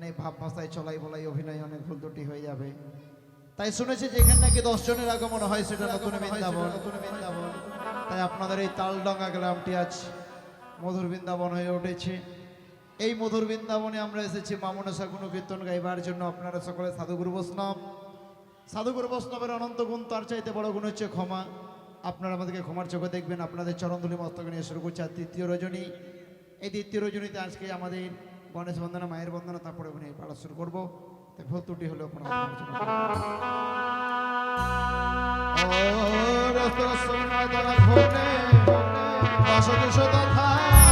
নেই ভাব ভাষায় চলাই বলাই অভিনয় অনেক ভুল ত্রুটি হয়ে যাবে। তাই শুনেছি যে এখানে নাকি দশ জনের আগমন হয় সেটা নতুন বৃন্দাবন। নতুন বৃন্দাবন। তাই আপনাদের এই তালডঙ্গা গ্রামটি আজ মধুর বৃন্দাবন হয়ে উঠেছে। এই মধুর বৃন্দাবনে আমরা এসেছি মামনসা গুণ কীর্তন গাইবার জন্য। আপনারা সকলে সাধুগুরু বৈষ্ণব। সাধুগুরু বৈষ্ণবের অনন্ত গুণ তার চাইতে বড় গুণ হচ্ছে ক্ষমা। আপনারা আমাদেরকে ক্ষমার চোখে দেখবেন। আপনাদের চরণধুলি মস্তকে নিয়ে শুরু করছে। আর তৃতীয় রজনী। এই দ্বিতীয় রজনীতে আজকে আমাদের গণেশ বন্দনা, মায়ের বন্দনা, তারপরে উনি পাড়া শুরু করব। তাই ভুল ত্রুটি হলেও কোনো ও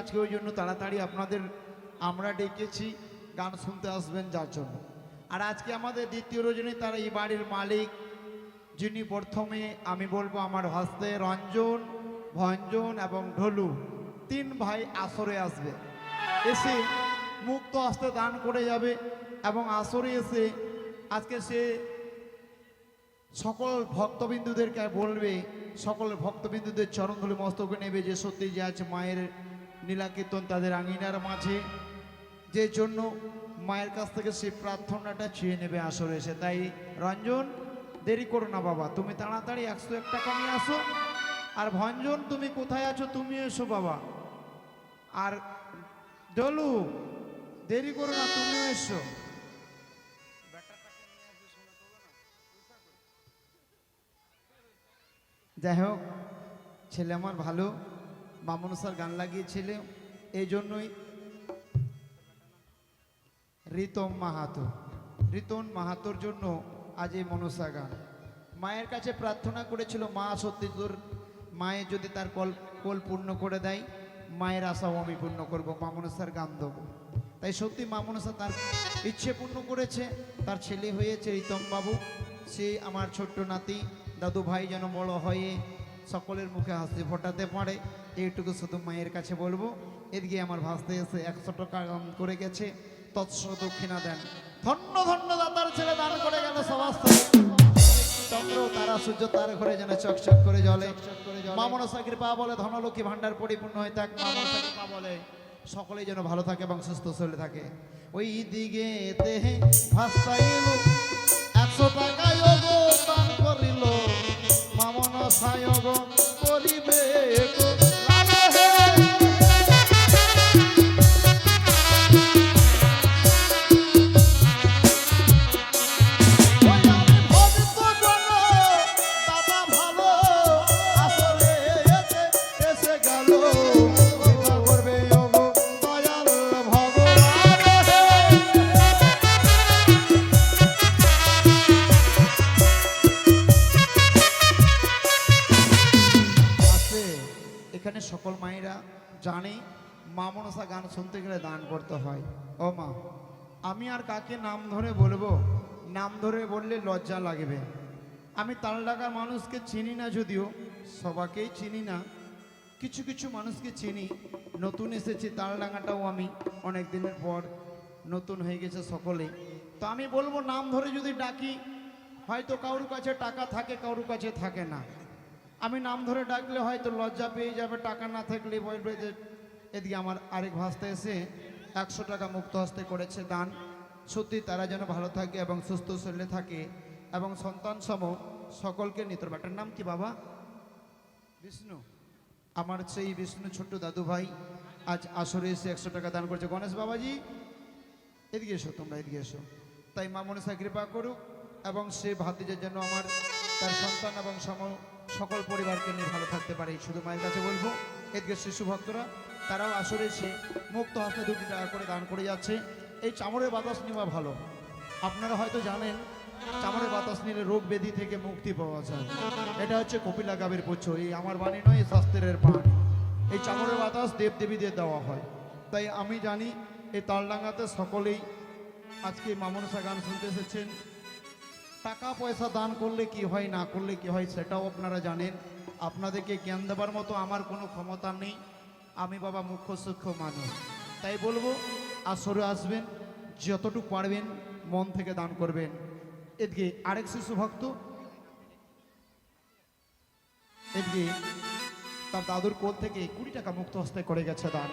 আজকে ওই জন্য তাড়াতাড়ি আপনাদের আমরা ডেকেছি, গান শুনতে আসবেন যার জন্য। আর আজকে আমাদের দ্বিতীয় রজনী তারা এই বাড়ির মালিক, যিনি প্রথমে আমি বলব আমার হস্তে রঞ্জন, ভঞ্জন এবং ঢোলু, তিন ভাই আসরে আসবে। এসে মুক্ত হস্তে দান করে যাবে এবং আসরে এসে আজকে সে সকল ভক্তবিন্দুদেরকে বলবে, সকল ভক্তবিন্দুদের চরণধুলি মস্তকে নেবে যে সত্যি যে আছে মায়ের নীলাকীর্তন তাদের আঙিনার মাঝে, যে জন্য মায়ের কাছ থেকে সেই প্রার্থনাটা চেয়ে নেবে আসরে এসে। তাই রঞ্জন, দেরি করো না বাবা, তুমি তাড়াতাড়ি একশো এক টাকা নিয়ে আসো। আর ভঞ্জন, তুমি কোথায় আছো তুমি এসো বাবা। আর ডলু, দেরি করো না, তুমিও এসো। যাই হোক, ছেলে আমার ভালো। মামুন স্যার গান লাগিয়েছিল। এই জন্যই রিতম মাহাতো। রিতন মাহাতোর জন্য আজ এই মনসা গান। মায়ের কাছে প্রার্থনা করেছিল, মা, সত্যি তোর মায়ে যদি তার কল কল পূর্ণ করে দেয়, মায়ের আশাও আমি পূর্ণ করব মামনসার গান দেবো। তাই সত্যি মামনসা তার ইচ্ছে পূর্ণ করেছে, তার ছেলে হয়েছে রিতম বাবু। সে আমার ছোট্ট নাতি দাদু ভাই যেন বড় হয়ে সকলের মুখে হাসি ফোটাতে পারে। এইটুকু শুধু মায়ের কাছে বলব। এদিকে আমার ভাসতে এসে একশো টাকা করে গেছে। তৎস দক্ষিণা দেন। ধন্য ধন্য দাতার ছেলে দান করে গেল সমস্ত চন্দ্র, তারা, সূর্য, তার যেন চকচক করে জলে বলে, ধনলক্ষ্মী পরিপূর্ণ বলে, সকলেই যেন ভালো থাকে এবং সুস্থ শরীরে থাকে। ওই দিকে একশো টাকা করিবে আমি আর কাকে নাম ধরে বলব? নাম ধরে বললে লজ্জা লাগবে। আমি তাল ডাকার মানুষকে চিনি না যদিও, সবাকেই চিনি না। কিছু কিছু মানুষকে চিনি। নতুন এসেছি তালডাঙ্গাটাও আমি অনেক দিনের পর নতুন হয়ে গেছে সকলে। তো আমি বলব, নাম ধরে যদি ডাকি, হয়তো কারোর কাছে টাকা থাকে, কারোর কাছে থাকে না। আমি নাম ধরে ডাকলে হয়তো লজ্জা পেয়ে যাবে, টাকা না থাকলে বলবে যে, এদিকে আমার আরেক ভাস্তে এসে একশো টাকা মুক্ত হস্তে করেছে দান। সত্যি তারা যেন ভালো থাকে এবং সুস্থ শরীরে থাকে এবং সন্তান সম সকলকে নিত বেটার নাম কি বাবা? বিষ্ণু। আমার সেই বিষ্ণু ছোট্ট দাদু ভাই আজ আসরে এসে একশো টাকা দান করেছে। গণেশ বাবাজি এদিকে এসো তোমরা এদিকে এসো। তাই মা মনসা কৃপা করুক এবং সে ভাতিজের জন্য আমার তার সন্তান এবং সম সকল পরিবারকে নিয়ে ভালো থাকতে পারে। শুধু মায়ের কাছে বলব। এদিকে শিশু ভক্তরা। তারাও আসরে এসে মুক্ত হাসতে দুটি টাকা করে দান করে যাচ্ছে। এই চামড়ের বাতাস নেওয়া ভালো। আপনারা হয়তো জানেন চামড়ের বাতাস নিলে রোগ ব্যাধি থেকে মুক্তি পাওয়া যায়। এটা হচ্ছে কপিলা গাবের পুচ্ছ। এই আমার বাণী নয় শাস্ত্রের পান এই চামড়ের বাতাস দেব দেবীদের দেওয়া হয়। তাই আমি জানি, এই তালডাঙ্গাতে সকলেই আজকে মামনসা গান শুনতে এসেছেন। টাকা পয়সা দান করলে কি হয়, না করলে কি হয়, সেটাও আপনারা জানেন। আপনাদেরকে জ্ঞান দেবার মতো আমার কোনো ক্ষমতা নেই। আমি বাবা মুখ্য সূক্ষ্ম মানুষ। তাই বলব, আসরে আসবেন, যতটুকু পারবেন, মন থেকে দান করবেন। এদিকে আরেক শিশু ভক্ত। এদিকে তার দাদুর কোল থেকে কুড়ি টাকা মুক্ত হস্তে করে গেছে দান।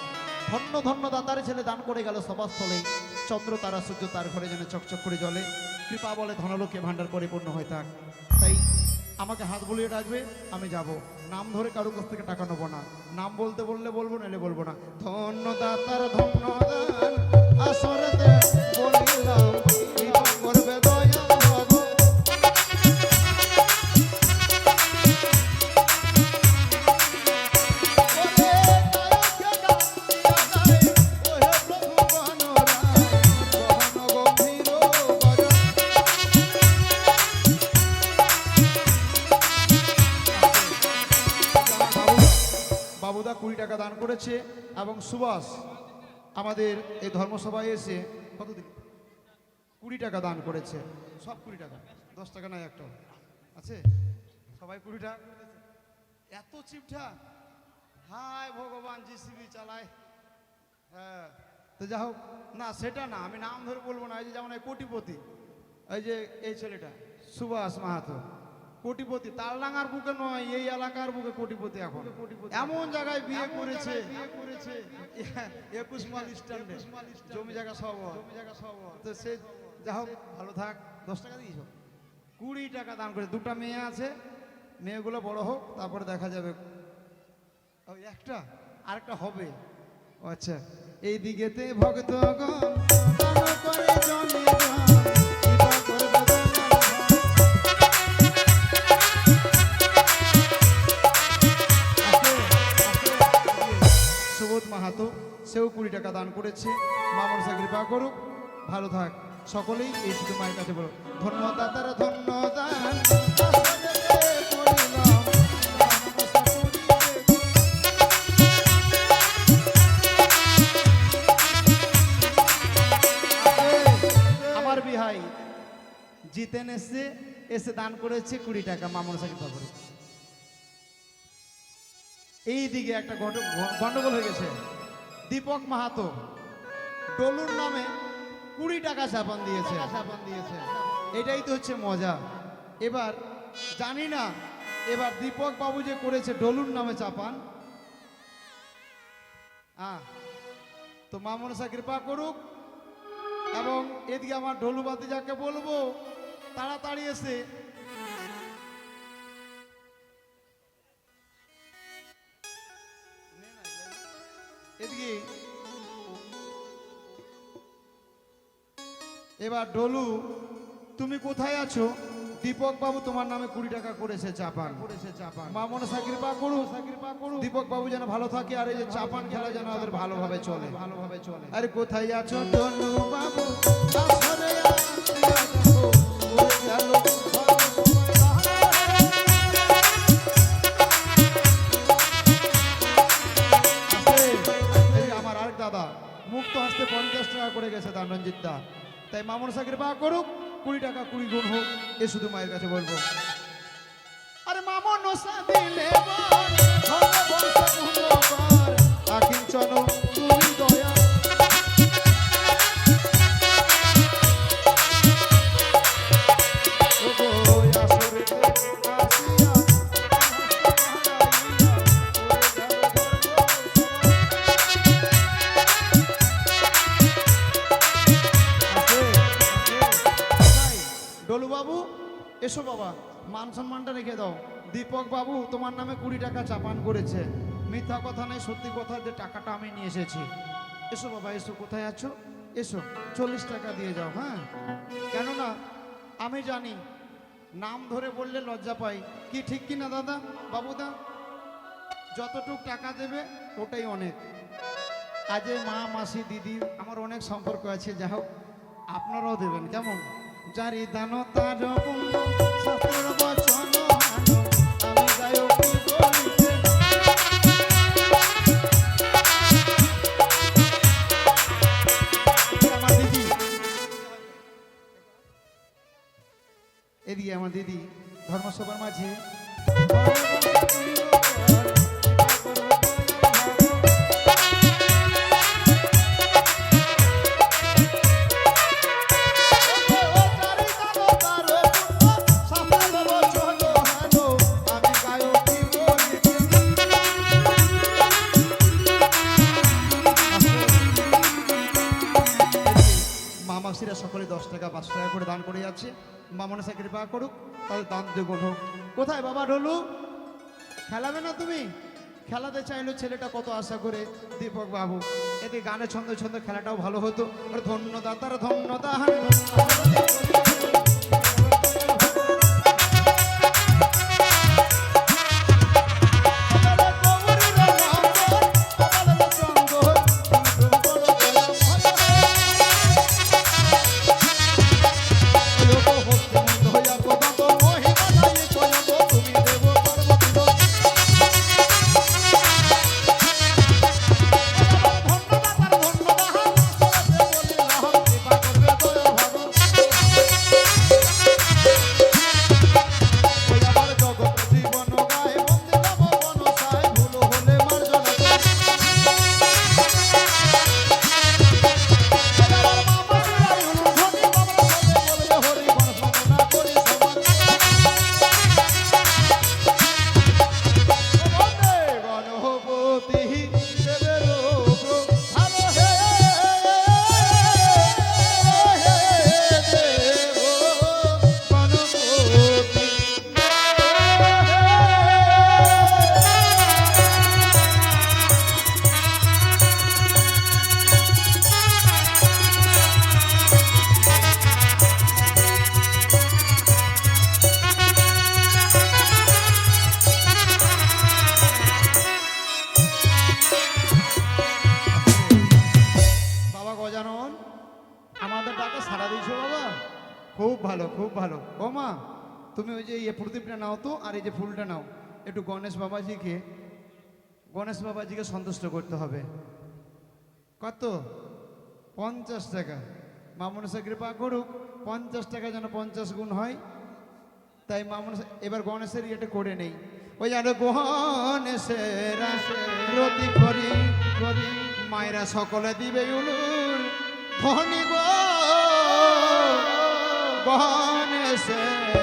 ধন্য ধন্য দাতার ছেলে দান করে গেল সভাস্থলে। চন্দ্র, তারা, সূর্য তার ঘরে যেন চকচক করে জলে কৃপা বলে ধনলোকে ভাণ্ডার পরিপূর্ণ হয়ে থাক। তাই আমাকে হাত বুলিয়ে ডাকবে, আমি যাব। নাম ধরে কারও কাছ থেকে টাকা নেব না। নাম বলতে বললে বলব, নাহলে বলব না। ধন্যদাতার ধন্যদান আসরে বললাম করবে দয়া? করেছে এবং সুভাষ আমাদের এই ধর্মসভায় এসে কতদিন? কুড়ি টাকা দান করেছে। সব কুড়ি টাকা। দশ টাকা নয়, একটা। আছে? সবাই কুড়ি টাকা। এত চিপঠা হায় ভগবান, জিসিবি চালায়। হ্যাঁ। তো যা হোক, না, সেটা না, আমি নাম ধরে বলব না। এই যে যেমন এই কোটিপতি, এই যে এই ছেলেটা, সুভাষ মাহাতো। কোটিপতি তালডাঙ্গার বুকে নয় এই এলাকার বুকে কোটিপতি এখন। এমন জায়গায় বিয়ে করেছে। একুশ মাল স্ট্যান্ডে। জমি জায়গা সব ওর। তো সে যা হোক ভালো থাক। দশ টাকা দিয়েছ? কুড়ি টাকা দান করে দুটো মেয়ে আছে। মেয়েগুলো বড় হোক তারপরে দেখা যাবে। একটা? আরেকটা হবে। আচ্ছা। এই দিকেতে ভক্তগণ করে জনে মাহাতো, সেও কুড়ি টাকা দান করেছে। মা মনসা কৃপা করুক। ভালো থাক। সকলেই এই শুধু মায়ের কাছে বলো ধন্যবাদ দাতারা ধন্যবাদ। আমার বিহাই, জিতেন এসে এসে দান করেছে কুড়ি টাকা। মা মনসা কৃপা করুক। এই দিকে একটা গন্ডগোল হয়ে গেছে। দীপক মাহাতো ডলুর নামে কুড়ি টাকা চাপান দিয়েছে। চাপান দিয়েছে এটাই তো হচ্ছে মজা। এবার জানি না, এবার দীপক বাবু যে করেছে ডলুর নামে চাপান হ্যাঁ তো মা মনসা কৃপা করুক, এবং এদিকে আমার ঢোলুবাতি যাকে বলব, তাড়াতাড়ি এসে এবার ডলু, তুমি কোথায় আছো? দীপক বাবু তোমার নামে কুড়ি টাকা করেছে চাপান। করেছে চাপান মা মনে কৃপা করু কৃপা করু দীপক বাবু যেন ভালো থাকে আর এই যে চাপান খেলা যেন ওদের ভালোভাবে চলে। ভালোভাবে চলে আরে কোথায় আছো ডলু বাবু? মুক্ত হাসতে পঞ্চাশ টাকা করে গেছে দান রঞ্জিত দা। তাই মামুন সাকির বা করুক, কুড়ি টাকা, কুড়ি গুণ হোক, এ শুধু মায়ের কাছে বলব। আরে মামন দিলে রেখে দাও। দীপক বাবু, তোমার নামে কুড়ি টাকা চাপান করেছে। মিথ্যা কথা নেই সত্যি কথা, যে টাকাটা আমি নিয়ে এসেছি। এসো বাবা, এসো, কোথায় আছো? এসো, চল্লিশ টাকা দিয়ে যাও হ্যাঁ? কেননা, আমি জানি, নাম ধরে বললে লজ্জা পাই। কি ঠিক কি না দাদা, বাবুদা? যতটুক টাকা দেবে, ওটাই অনেক। আজে মা, মাসি, দিদি, আমার অনেক সম্পর্ক আছে যা হোক, আপনারাও দেবেন, কেমন? যারি দান তার আমার দিদি ধর্মসভার মাঝে। মামাসিরা সকলে দশ টাকা, পাঁচ টাকা করে দান করে যাচ্ছে। মামনে সে কৃপা করুক, তাদের দান দ্বিগুণ হোক। কোথায় বাবা ঢোলু খেলাবে না তুমি? খেলাতে চাইলো ছেলেটা কত আশা করে দীপক বাবু। এতে গানে ছন্দ ছন্দ খেলাটাও ভালো হতো। ধন্যদাতার ধন্যদা দিয়েছ বাবা? খুব ভালো খুব ভালো। ও মা তুমি ওই যে ইয়ে প্রদীপটা নাও তো, আর এই যে ফুলটা নাও। একটু গণেশ বাবাজিকে গণেশ বাবাজিকে সন্তুষ্ট করতে হবে। কত? পঞ্চাশ টাকা। মামনসা কৃপা করুক, পঞ্চাশ টাকা যেন পঞ্চাশ গুণ হয়। তাই মামনসা এবার গণেশের ইয়েটা করে নেই। ওই আর গণেশের মায়েরা সকলে দিবে ধনী গো। গণেশেরা রতি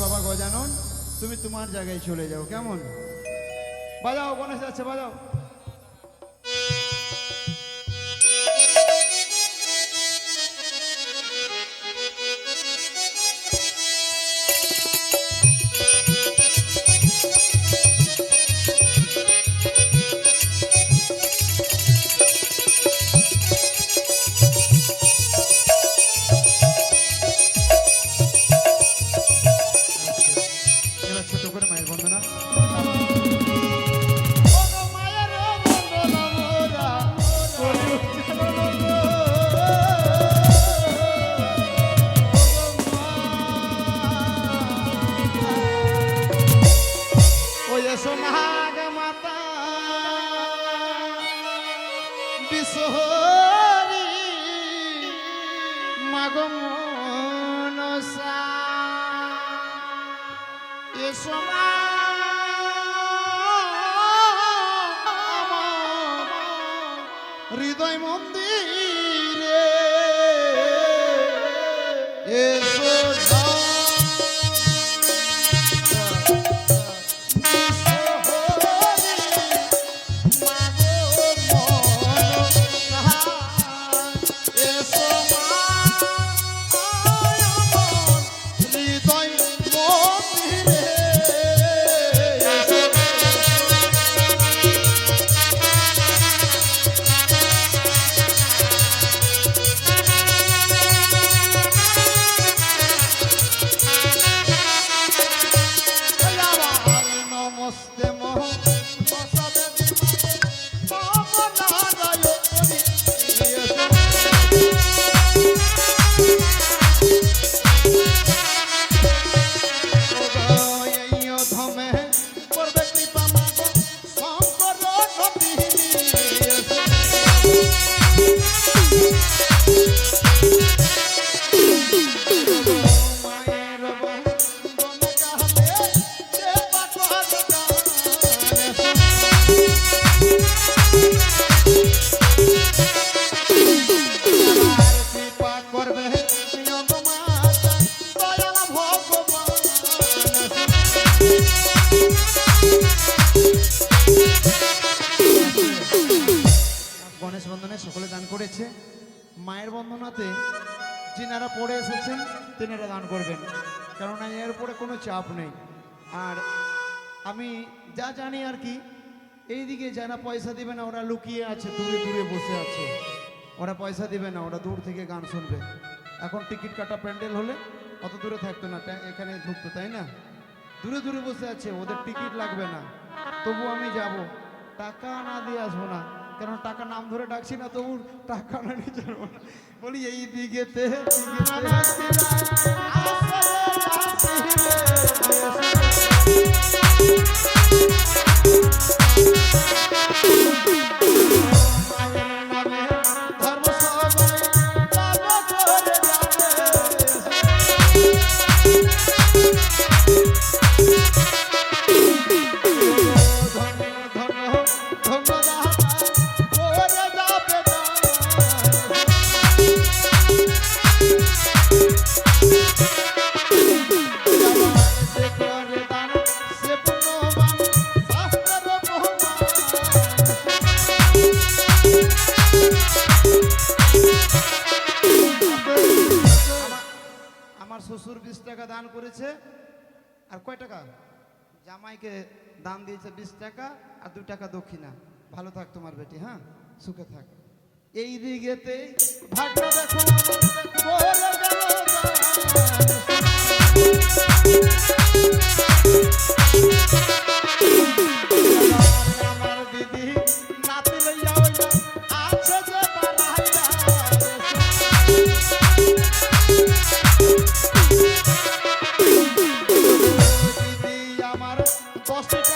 বাবা গজানন তুমি তোমার জায়গায় চলে যাও কেমন? বাজাও গণেশ আছে বাজাও। এসো মা। হৃদয় মন্দিরে। এসো Boss. তিনারা দান করবেন। কেননা এর উপরে কোনো চাপ নেই। আর আমি যা জানি আর কি, এইদিকে যারা পয়সা দিবে না, ওরা লুকিয়ে আছে, দূরে দূরে বসে আছে। ওরা পয়সা দিবে না, ওরা দূর থেকে গান শুনবে। এখন টিকিট কাটা প্যান্ডেল হলে অত দূরে থাকতো না এখানে ঢুকতো, তাই না? দূরে দূরে বসে আছে, ওদের টিকিট লাগবে না। তবু আমি যাব। টাকা না দিয়ে আসব না। কেন টাকা নাম ধরে ডাকছি না তবু টাকা না নিয়ে বলি এই দিকেতে ধর্ম কয় টাকা? জামাইকে দান দিয়েছে বিশ টাকা আর দু টাকা দক্ষিণা। ভালো থাক তোমার বেটি হ্যাঁ? সুখে থাক। এই দিকেতে ভাগটা দেখো দশ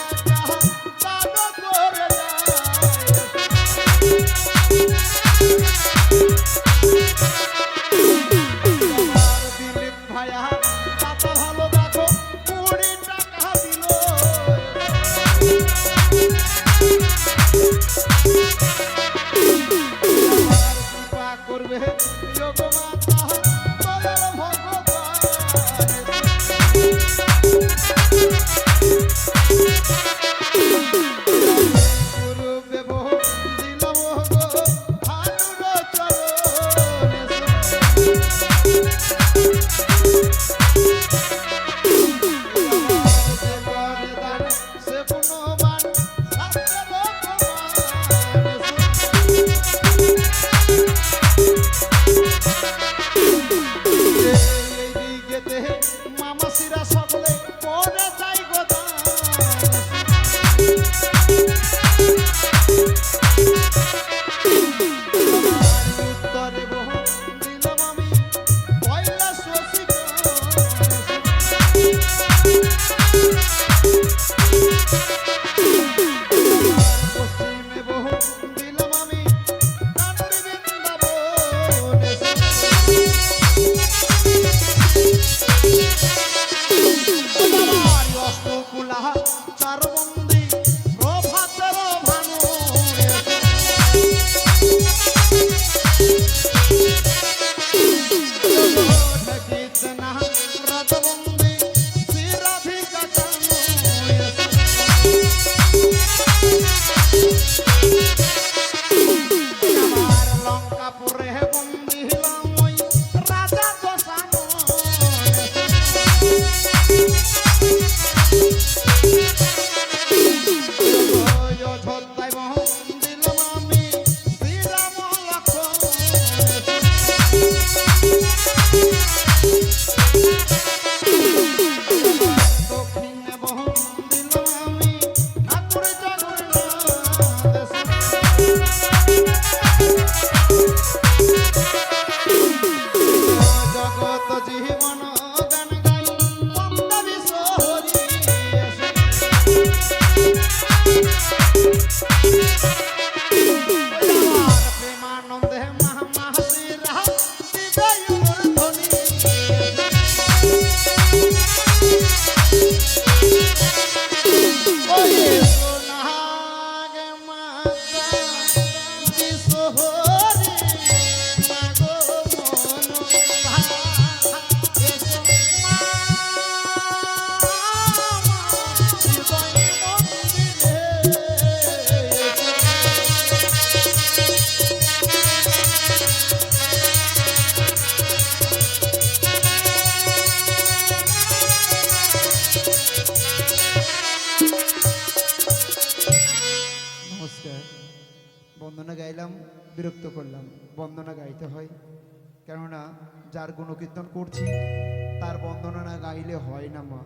গাইলে হয় না মা।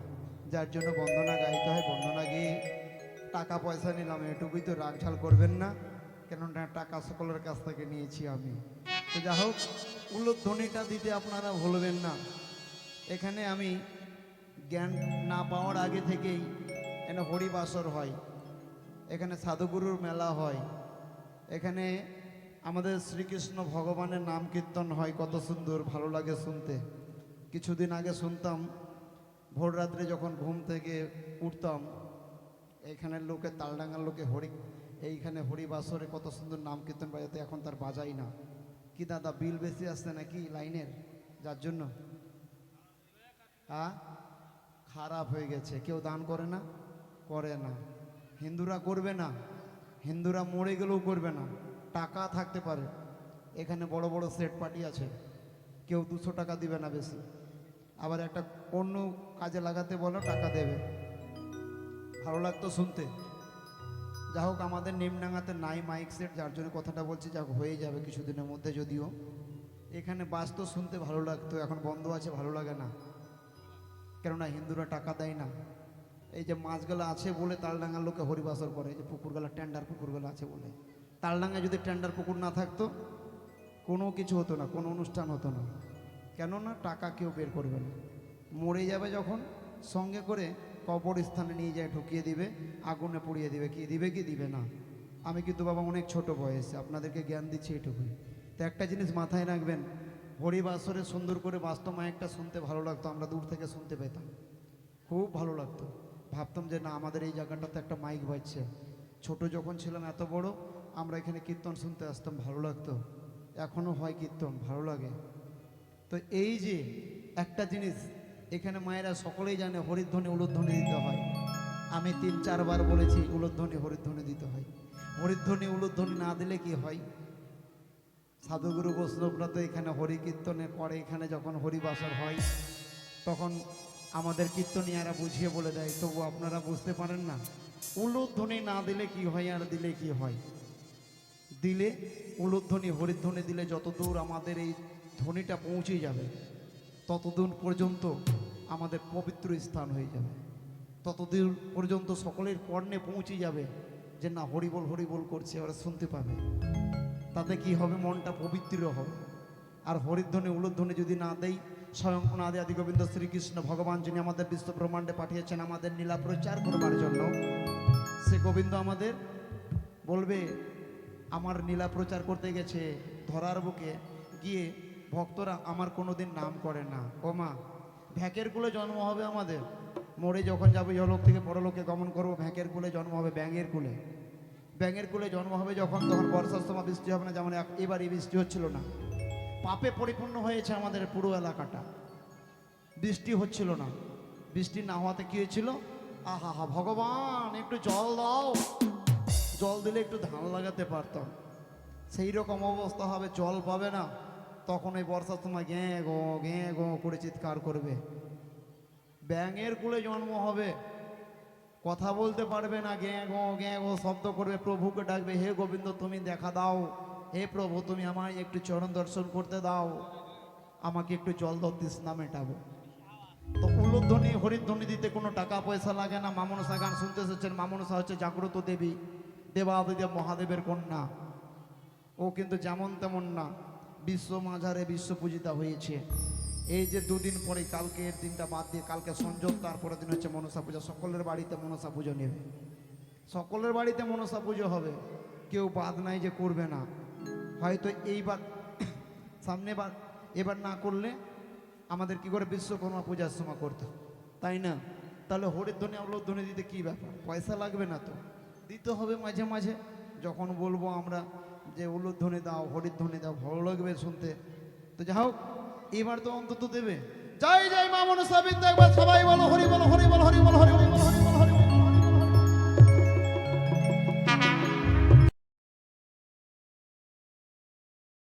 যার জন্য বন্দনা গাইতে হয়, বন্দনা গিয়ে টাকা পয়সা নিলাম, এটুকুই তো রাগঝাল করবেন না। কেননা টাকা সকলের কাছ থেকে নিয়েছি আমি। তো যা হোক উল্লোধ্বনিটা দিতে আপনারা ভুলবেন না। এখানে আমি জ্ঞান না পাওয়ার আগে থেকেই এখানে হরিবাসর হয়। এখানে সাধুগুরুর মেলা হয়। এখানে আমাদের শ্রীকৃষ্ণ ভগবানের নাম কীর্তন হয়, কত সুন্দর, ভালো লাগে শুনতে। কিছুদিন আগে শুনতাম ভোর রাত্রে যখন ঘুম থেকে উঠতাম এইখানের লোকে, তালডাঙ্গার লোকে, হরি, এইখানে হরিবাসরে কত সুন্দর নাম কীর্তন বাজাতে, এখন তার বাজাই না। কি দাদা, বিল বেশি আসছে নাকি লাইনের? যার জন্য? হ্যাঁ খারাপ হয়ে গেছে। কেউ দান করে না? করে না। হিন্দুরা করবে না। হিন্দুরা মরে গেলেও করবে না। টাকা থাকতে পারে। এখানে বড় বড় সেট পার্টি আছে। কেউ দুশো টাকা দিবে না বেশি। আবার একটা অন্য কাজে লাগাতে বলো, টাকা দেবে। ভালো লাগতো শুনতে। যা হোক, আমাদের নিমডাঙ্গাতে নাই মাইক সেট যার জন্য কথাটা বলছি, যা হয়ে যাবে কিছুদিনের মধ্যে যদিও। এখানে বাস তো শুনতে ভালো লাগতো, এখন বন্ধ আছে, ভালো লাগে না। কেননা হিন্দুরা টাকা দেয় না। এই যে মাছগুলো আছে বলে তালডাঙ্গার লোকে হরিবাসর করে যে পুকুরগুলো টেন্ডার পুকুরগুলো আছে বলে। তালডাঙ্গায় যদি টেন্ডার পুকুর না থাকতো, কোনো কিছু হতো না, কোনো অনুষ্ঠান হতো না। কেননা টাকা কেউ বের করবে না। মরে যাবে যখন, সঙ্গে করে কবরস্থানে নিয়ে যায়, ঢুকিয়ে দিবে, আগুনে পুড়িয়ে দিবে, কি দিবে কি দিবে না। আমি কিন্তু বাবা অনেক ছোট বয়সে, আপনাদেরকে জ্ঞান দিচ্ছি এটুকুই তো একটা জিনিস মাথায় রাখবেন, হরিবাসরে সুন্দর করে বাস্তব মায়কটা শুনতে ভালো লাগতো, আমরা দূর থেকে শুনতে পেতাম। খুব ভালো লাগতো। ভাবতাম যে না, আমাদের এই জায়গাটাতে একটা মাইক বাজছে। ছোট যখন ছিলাম, এত বড়, আমরা এখানে কীর্তন শুনতে আসতাম, ভালো লাগতো। এখনও হয় কীর্তন, ভালো লাগে। তো এই যে একটা জিনিস এখানে মায়েরা সকলেই জানে, হরিধ্বনি, উলুধ্বনি দিতে হয়। আমি তিন, চারবার বলেছি, উলুধ্বনি, হরিধ্বনি দিতে হয়। হরিধ্বনি, উলুধ্বনি না দিলে কি হয়? সাধুগুরু বৈষ্ণবরা তো এখানে হরি কীর্তনে করে এখানে যখন হরিবাসর হয়, তখন আমাদের কীর্তনিয়ারা বুঝিয়ে বলে দেয়, তবু আপনারা বুঝতে পারেন না। উলুধ্বনি না দিলে কি হয় আর দিলে কি হয়? দিলে উলুধ্বনি, হরিধ্বনি দিলে যতদূর আমাদের এই ধ্বনিটা পৌঁছে যাবে, ততদিন পর্যন্ত আমাদের পবিত্র স্থান হয়ে যাবে। ততদিন পর্যন্ত সকলের কর্ণে পৌঁছে যাবে যে না হরিবল হরিবল করছে, ওরা শুনতে পাবে। তাতে কি হবে? মনটা পবিত্র হবে। আর হরিধ্বনি, উলুধ্বনি যদি না দেই, স্বয়ং আদি আদি গোবিন্দ শ্রীকৃষ্ণ ভগবান যিনি আমাদের বিশ্ব ব্রহ্মাণ্ডে পাঠিয়েছেন, আমাদের নীলা প্রচার করবার জন্য, সে গোবিন্দ আমাদের বলবে, আমার নীলা প্রচার করতে গেছে ধরার বুকে, গিয়ে ভক্তরা আমার কোনোদিন নাম করে না। ও মা, ভ্যাকের কুলে জন্ম হবে আমাদের। মরে যখন যাবে ইহলোক থেকে পরলোকে গমন করব, ভ্যাকের কুলে জন্ম হবে ব্যাঙের কুলে। ব্যাঙের কুলে জন্ম হবে যখন, তখন বর্ষার সময় বৃষ্টি হবে না, যেমন এক- এবারই বৃষ্টি হচ্ছিল না। পাপে পরিপূর্ণ হয়েছে আমাদের পুরো এলাকাটা। বৃষ্টি হচ্ছিল না। বৃষ্টি না হওয়াতে কী হয়েছিল? আহা, হা, ভগবান, একটু জল দাও। জল দিলে একটু ধান লাগাতে পারতাম। সেই রকম অবস্থা হবে, জল পাবে না। তখন ওই বর্ষার সময় ঘ্যাঁ গো ঘ্যাঁ গো করে চিৎকার করবে। ব্যাঙের কুলে জন্ম হবে। কথা বলতে পারবে না গ্যাঁ গো গ্যাঁ গো শব্দ করবে। প্রভুকে ডাকবে, হে গোবিন্দ, তুমি দেখা দাও। হে প্রভু, তুমি আমায় একটু চরণ দর্শন করতে দাও। আমাকে একটু জল দাও তৃষ্ণা মেটাবো। তো উলুধ্বনি, হরিধ্বনি দিতে কোনো টাকা পয়সা লাগে না। মামনসা গান শুনতে এসেছেন। মামনসা হচ্ছে জাগ্রত দেবী, দেবাদিদেব মহাদেবের কন্যা। ও কিন্তু যেমন তেমন না। বিশ্ব মাঝারে বিশ্ব পূজিতা হয়েছে। এই যে দুদিন পরে কালকের দিনটা বাদ দিয়ে কালকে সংযোগ তারপরের দিন হচ্ছে মনসা পূজা। সকলের বাড়িতে মনসা পুজো নেবে। সকলের বাড়িতে মনসা পুজো হবে। কেউ বাদ নাই যে করবে না। হয়তো এইবার সামনে বার এবার না করলে আমাদের কি করে বিশ্বকর্মা পূজার সময় করতো তাই না? তাহলে হরিধ্বনি অবলোধ্বনি দিতে কী ব্যাপার? পয়সা লাগবে না তো। দিতে হবে মাঝে মাঝে। যখন বলব আমরা যে উলুধ্বনি দাও, হরিধ্বনি দাও, ভালো লাগবে শুনতে। তো যা হোক এবার তো অন্তত দেবে। জয় জয় মা মনসা বিদ্যা। একবার সবাই বলো, হরি বলো হরি বলো হরি বলো হরি বলো হরি বলো।